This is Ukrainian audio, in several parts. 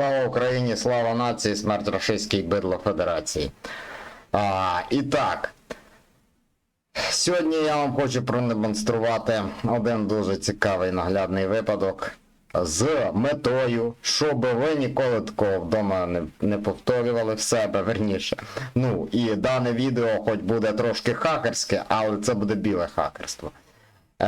Слава Україні, слава нації, смерть рашистській бидло Федерації. А, і так. Сьогодні я вам хочу продемонструвати один дуже цікавий наглядний випадок з метою, щоб ви ніколи такого вдома не, не повторювали в себе, верніше. Ну, і дане відео хоч буде трошки хакерське, але це буде біле хакерство. Е,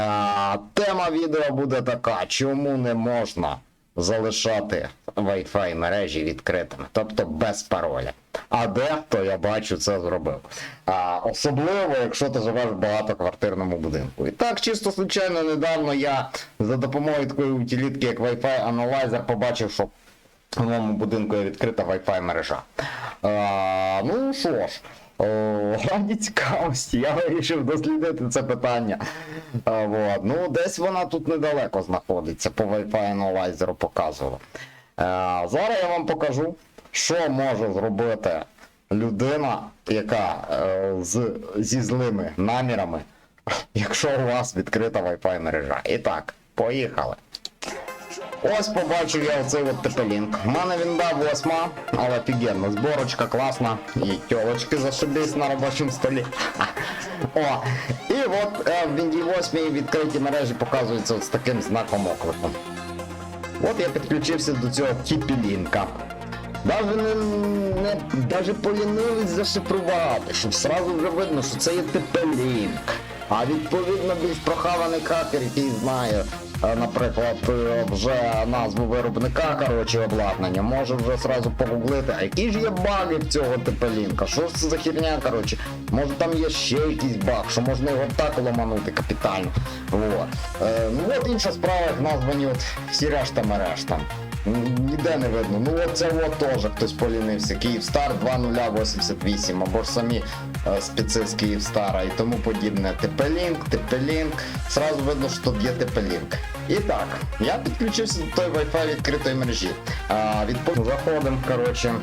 тема відео буде така: чому не можна залишати Wi-Fi мережі відкритими, тобто без пароля. А дехто, я бачу, це зробив. А, особливо, якщо ти живеш в багатоквартирному будинку. І так, чисто случайно, недавно я за допомогою такої утилітки, як Wi-Fi Analyzer, побачив, що в моєму будинку є відкрита Wi-Fi мережа. А, ну що ж, о, цікавості, я вирішив дослідити це питання. А, вот. Ну, десь вона тут недалеко знаходиться, по Wi-Fi Analyzer показувала. А, зараз я вам покажу, що може зробити людина, яка е, з, зі злими намірами, якщо у вас відкрита Wi-Fi мережа. І так, поїхали. Ось побачив я оцей от тепелінк. У мене він дав восьма, але офігенно. Зборочка класна. І тілочки зашибись на робочому столі. О, і от е, в Windows 8 відкриті мережі показуються от з таким знаком оклику. От я підключився до цього тіпілінка. Даже не, не даже полінились зашифрувати, щоб сразу вже видно, що це є тепелінк. А відповідно більш прохаваний хакер, який знає, наприклад, е, вже назву виробника, коротше, обладнання, може вже сразу погуглити, а які ж є баги в цього тепелінка, що це за херня, коротше, може там є ще якийсь баг, що можна його так ломанути капітально. Вот. Е, ну от інша справа, як названі от всі решта мереж. Ніде не видно. Ну от от теж хтось полінився. Київстар 2088 або ж самі е, спеці з Київстара і тому подібне. Тепелінк, Тепелінк. Сразу видно, що тут є Тепелінк. І так, я підключився до той Wi-Fi відкритої мережі. А, відпо... Заходимо, коротше.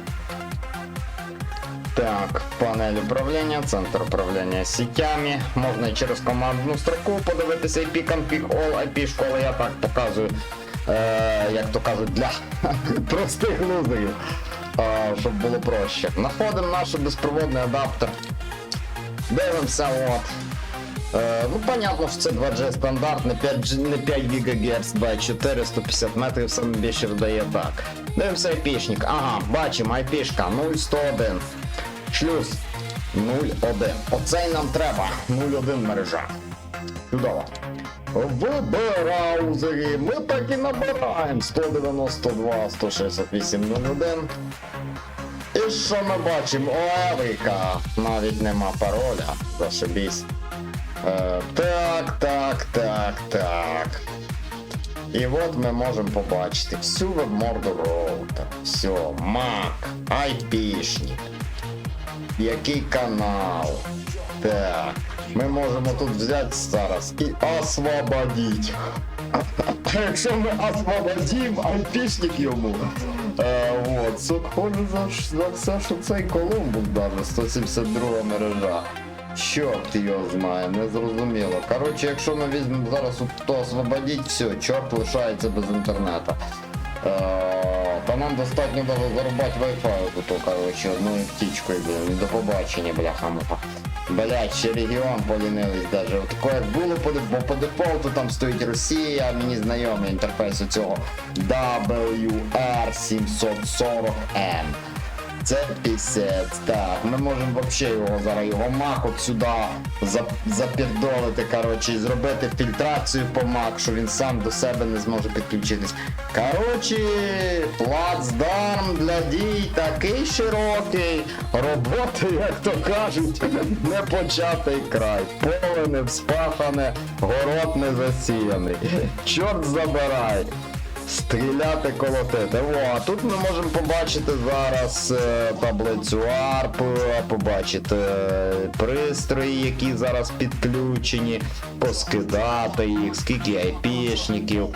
Так, панель управління, центр управління сітями. Можна і через командну строку подивитися IP config all IP школи. Я так показую, е, як то кажуть, для простих лузерів, е, щоб було проще. Знаходимо наш безпроводний адаптер. Дивимося, от. Е, ну, понятно, що це 2G стандарт, не 5, не 5 ГГц, 2,4, 150 метрів саме більше видає так. Дивимося IP-шник. Ага, бачимо, IP-шка 0101. Шлюз 01. Оцей нам треба. 01 мережа. Чудово. В браузері ми так і набираємо 192 168 01. І що ми бачимо? Еврика. Навіть нема пароля. Зашибісь. Е, так, так, так, так. І от ми можемо побачити всю вебморду роутер. Все, Mac, IP-шник. Який канал. Так. Ми можемо тут взяти зараз і освободити. Якщо ми освободимо IP-шник йому. Е, от, схоже за, за все, що цей Колумбус даже 172 мережа. Чорт його знає, не зрозуміло. Коротше, якщо ми візьмемо зараз то освободіть, все, чорт лишається без інтернету. Е, Та нам достатньо даже зарубати Wi-Fi тут, коротше, одною птічкою, блін, до побачення, бляха муха. Блять, ще регіон полінились даже. От таке було бо по дефолту там стоїть Росія, мені знайомий інтерфейс у цього WR740M. Це пісець, так. Ми можемо вообще його зараз його мах от сюди за- запірдолити, коротше, і зробити фільтрацію по мак, що він сам до себе не зможе підключитись. Коротше, плацдарм для дій такий широкий. Роботи, як то кажуть, не початий край. Поле не вспахане, город не засіяний. Чорт забирай. Стріляти, колотити. О, а тут ми можемо побачити зараз е, таблицю ARP, побачити е, пристрої, які зараз підключені, поскидати їх, скільки айпішників.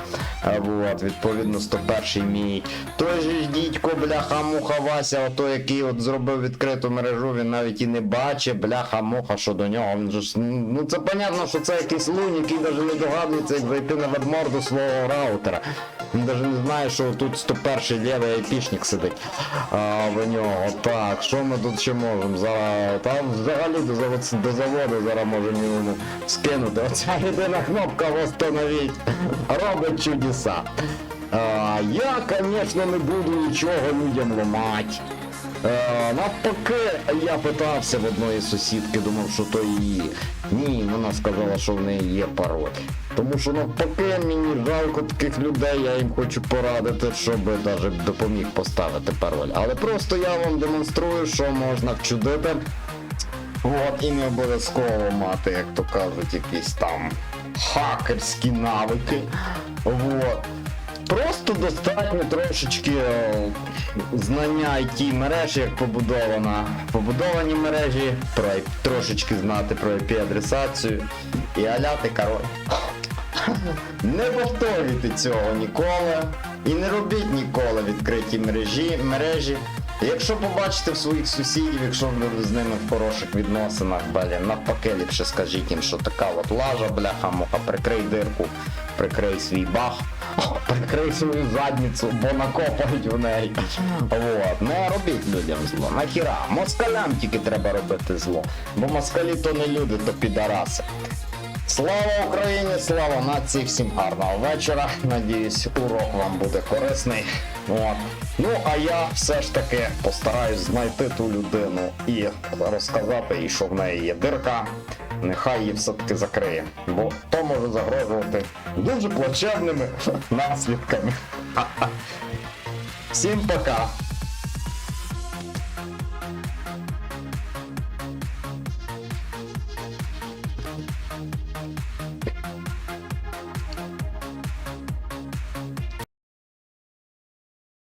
Е, от, відповідно, 101 мій. Той же дідько, бляха-муха Вася, ото який от зробив відкриту мережу, він навіть і не бачить, бляха-муха, що до нього. Він ж, ну це понятно, що це якийсь лунь, який навіть не догадується, як зайти на ведморду свого раутера. Він навіть не знає, що тут 101 лівий айпішник сидить. А в нього. Так, що ми тут ще можемо? Зараз там взагалі до, завод, до заводу зараз можемо йому скинути. Оця єдина кнопка восстановить. Робить чудеса. А, я, звісно, не буду нічого людям ламати. Е, навпаки, я питався в одної сусідки, думав, що то її. Ні, вона сказала, що в неї є пароль. Тому що навпаки, мені жалко таких людей, я їм хочу порадити, щоб навіть допоміг поставити пароль. Але просто я вам демонструю, що можна вчудити. От, і не обов'язково мати, як то кажуть, якісь там хакерські навики. Вот. Просто достатньо трошечки е, знання IT мережі, як побудована. Побудовані мережі, про трошечки знати про IP-адресацію і аляти король. Не повторюйте цього ніколи. І не робіть ніколи відкриті мережі, мережі. Якщо побачите в своїх сусідів, якщо ви з ними в хороших відносинах, блін, навпаки, ліпше скажіть їм, що така от лажа, бляха, муха, прикрий дирку, прикрий свій бах, прикрий свою задницю, бо накопають в неї. Вот. Не робіть людям зло. Нахіра, москалям тільки треба робити зло. Бо москалі то не люди, то підараси. Слава Україні, слава нації, всім гарного вечора. Надіюсь, урок вам буде корисний. От. Ну, а я все ж таки постараюсь знайти ту людину і розказати їй, що в неї є дирка. Нехай її все-таки закриє, бо то може загрожувати дуже плачевними наслідками. Всім пока!